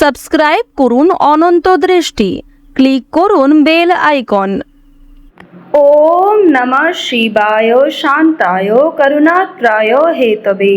Subscribe করুন অনন্ত দৃষ্টি। Click করুন বেল আইকন। ওম নমঃ শিবায় শান্তায় করুণাত্রায় হেতবে।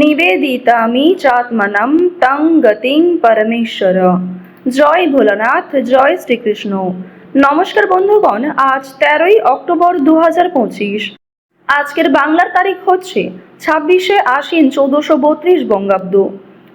নিবেদিতামি চাত্মনম তং গতিং পরমেশ্বর। জয় ভোলানাথ, জয় শ্রীকৃষ্ণ। নমস্কার বন্ধুগণ, আজ তেরোই অক্টোবর দু হাজার পঁচিশ। আজকের বাংলার তারিখ হচ্ছে ছাব্বিশে আশ্বিন চৌদ্দশো বত্রিশ বঙ্গাব্দ।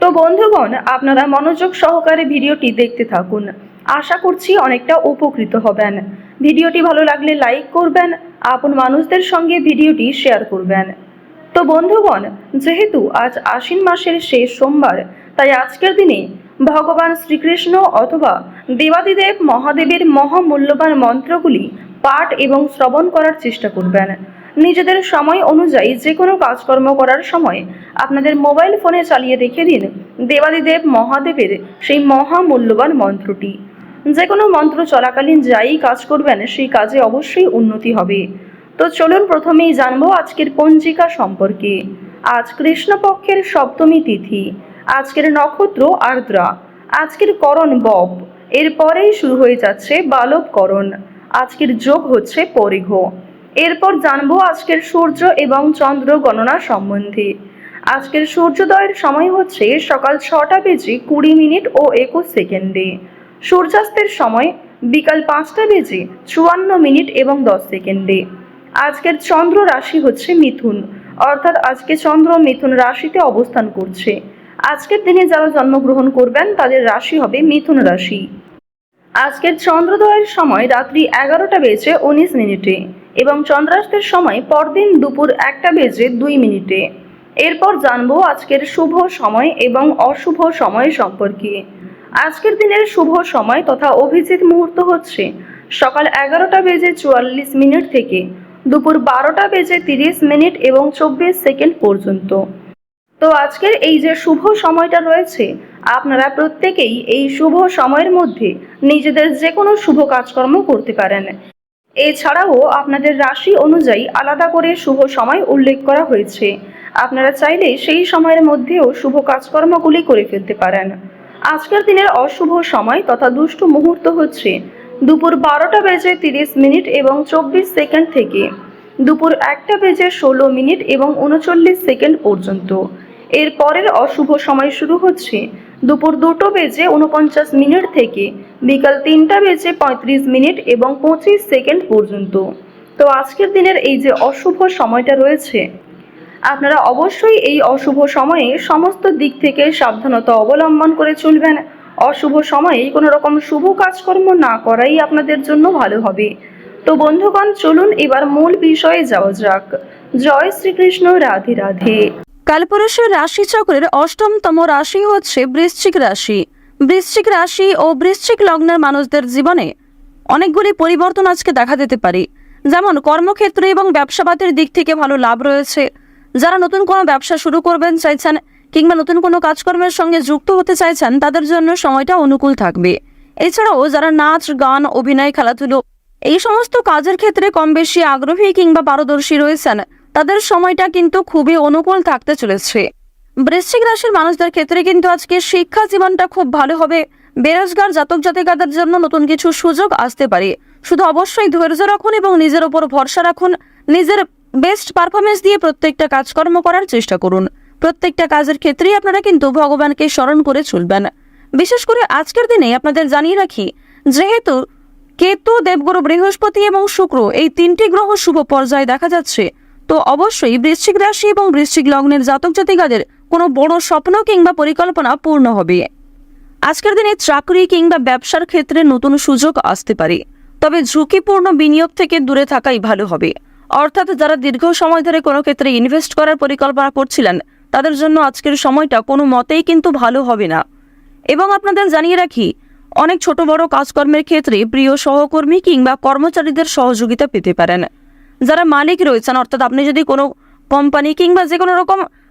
তো বন্ধুগণ, আপনারা মনোযোগ সহকারে ভিডিওটি দেখতে থাকুন। আশা করছি অনেকটা উপকৃত হবেন। ভিডিওটি ভালো লাগলে লাইক করবেন, আপন মানুষদের সঙ্গে ভিডিওটি শেয়ার করবেন। তো বন্ধুগণ, যেহেতু আজ আশ্বিন মাসের শেষ সোমবার, তাই আজকের দিনে ভগবান শ্রীকৃষ্ণ অথবা দেবাদিদেব মহাদেবের মহামূল্যবান মন্ত্রগুলি পাঠ এবং শ্রবণ করার চেষ্টা করবেন। নিজেদের সময় অনুযায়ী যে কোনো কাজকর্ম করার সময় আপনাদের মোবাইল ফোনে চালিয়ে রেখে দিন। দেবাদিদেব মহাদেবের সেই মহামূল্যবান মন্ত্রটি। যে কোনো মন্ত্র চলাকালীন যাই কাজ করবেন, সেই কাজে অবশ্যই উন্নতি হবে। তো চলুন প্রথমেই জানব আজকের পঞ্জিকা সম্পর্কে। আজ কৃষ্ণপক্ষের সপ্তমী তিথি, আজকের নক্ষত্র আর্দ্রা, আজকের করণ বব এরপরেই শুরু হয়ে যাচ্ছে বালব করণ আজকের যোগ হচ্ছে পরিঘ। এরপর জানব আজকের সূর্য এবং চন্দ্র গণনা সম্বন্ধে। আজকের সূর্যোদয়ের সময় হচ্ছে সকাল ছটা বেজে কুড়ি মিনিট ও একুশ সেকেন্ডে। সূর্যাস্তের সময় বিকাল পাঁচটা বেজে চুয়ান্ন মিনিট এবং দশ সেকেন্ডে। আজকের চন্দ্র রাশি হচ্ছে মিথুন, অর্থাৎ আজকে চন্দ্র মিথুন রাশিতে অবস্থান করছে। আজকের দিনে যারা জন্মগ্রহণ করবেন, তাদের রাশি হবে মিথুন রাশি। আজকের চন্দ্রোদয়ের সময় রাত্রি এগারোটা বেজে উনিশ মিনিটে। এবং চন্দ্রাস্তের সময় পরদিন দুপুর একটা বেজে দুই মিনিটে। এরপর জানব আজকের শুভ সময় এবং অশুভ সময় সম্পর্কে। আজকের দিনের শুভ সময় তথা অভিজিৎ মুহূর্ত হচ্ছে সকাল এগারোটা বেজে চুয়াল্লিশ মিনিট থেকে দুপুর বারোটা বেজে তিরিশ মিনিট এবং চব্বিশ সেকেন্ড পর্যন্ত। তো আজকের এই যে শুভ সময়টা রয়েছে, আপনারা প্রত্যেকেই এই শুভ সময়ের মধ্যে নিজেদের যে কোনো শুভ কাজকর্ম করতে পারেন। এছাড়াও আপনাদের রাশি অনুযায়ী আলাদা করে শুভ সময় উল্লেখ করা হয়েছে। আপনারা চাইলে সেই সময়ের মধ্যেও শুভ কাজকর্মগুলি করে ফেলতে পারেন। আজকের দিনের অশুভ সময় তথা দুষ্ট মুহূর্ত হচ্ছে দুপুর বারোটা বেজে তিরিশ মিনিট এবং চব্বিশ সেকেন্ড থেকে দুপুর একটা বেজে ষোলো মিনিট এবং উনচল্লিশ সেকেন্ড পর্যন্ত। এর পরের অশুভ সময় শুরু হচ্ছে দুপুর দুটো বেজে উনপঞ্চাশ মিনিট থেকে বিকাল তিনটা বেজে পঁয়ত্রিশ মিনিট এবং পঁচিশ সেকেন্ড পর্যন্ত। তো আজকের দিনের এই যে অশুভ সময়টা রয়েছে, আপনারা অবশ্যই এই অশুভ সময়ে সমস্ত দিক থেকে সাবধানতা অবলম্বন করে চলবেন। অশুভ সময়ে কোনো রকম শুভ কাজকর্ম না করাই আপনাদের জন্য ভালো হবে। তো বন্ধুগণ, চলুন এবার মূল বিষয়ে যাওয়া যাক। জয় শ্রীকৃষ্ণ, রাধে রাধে। কালপুরুষের রাশিচক্রের অষ্টমতম রাশি হচ্ছে বৃশ্চিক রাশি। বৃশ্চিক রাশি ও বৃশ্চিক লগ্নের মানুষদের জীবনে অনেকগুলি পরিবর্তন আজকে দেখা দিতে পারে। যেমন কর্মক্ষেত্রে এবং ব্যবসাবাদের দিক থেকে ভালো লাভ রয়েছে। যারা নতুন কোনো ব্যবসা শুরু করবেন চাইছেন কিংবা নতুন কোনো কাজকর্মের সঙ্গে যুক্ত হতে চাইছেন, তাদের জন্য সময়টা অনুকূল থাকবে। এছাড়াও যারা নাচ, গান, অভিনয়, খেলাধুলো এই সমস্ত কাজের ক্ষেত্রে কম বেশি আগ্রহী কিংবা পারদর্শী রয়েছেন, তাদের সময়টা কিন্তু খুবই অনুকূল থাকতে চলেছে। বৃশ্চিক রাশির মানুষদের ক্ষেত্রে কিন্তু আজকে শিক্ষা জীবনটা খুব ভালো হবে। বেরোজগার, জাতক জাতিকাদের জন্য নতুন কিছু সুযোগ আসতে পারে। শুধু অবশ্যই ধৈর্য রাখুন এবং নিজের ওপর ভরসা রাখুন। নিজের বেস্ট পারফরমেন্স দিয়ে প্রত্যেকটা কাজকর্ম করার চেষ্টা করুন। প্রত্যেকটা কাজের ক্ষেত্রেই আপনারা কিন্তু ভগবানকে স্মরণ করে চলবেন। বিশেষ করে আজকের দিনে আপনাদের জানিয়ে রাখি, যেহেতু কেতু, দেবগুরু, বৃহস্পতি এবং শুক্র এই তিনটি গ্রহ শুভ পর্যায়ে দেখা যাচ্ছে, তো অবশ্যই বৃশ্চিক রাশি এবং বৃশ্চিক লগ্নের জাতক জাতিকাদের কোনো বড় স্বপ্ন কিংবা পরিকল্পনা পূর্ণ হবে। আজকের দিনে চাকরি কিংবা ব্যবসার ক্ষেত্রে নতুন সুযোগ আসতে পারে, তবে ঝুঁকিপূর্ণ বিনিয়োগ থেকে দূরে থাকাই ভালো হবে। অর্থাৎ যারা দীর্ঘ সময় ধরে কোনো ক্ষেত্রে ইনভেস্ট করার পরিকল্পনা করছিলেন, তাদের জন্য আজকের সময়টা কোনো মতেই কিন্তু ভালো হবে না। এবং আপনাদের জানিয়ে রাখি, অনেক ছোট বড় কাজকর্মের ক্ষেত্রে প্রিয় সহকর্মী কিংবা কর্মচারীদের সহযোগিতা পেতে পারেন। যারা মালিক রয়েছেন, অর্থাৎ আপনি যদি কোনো কোম্পানি কিংবা যে কোনো রকম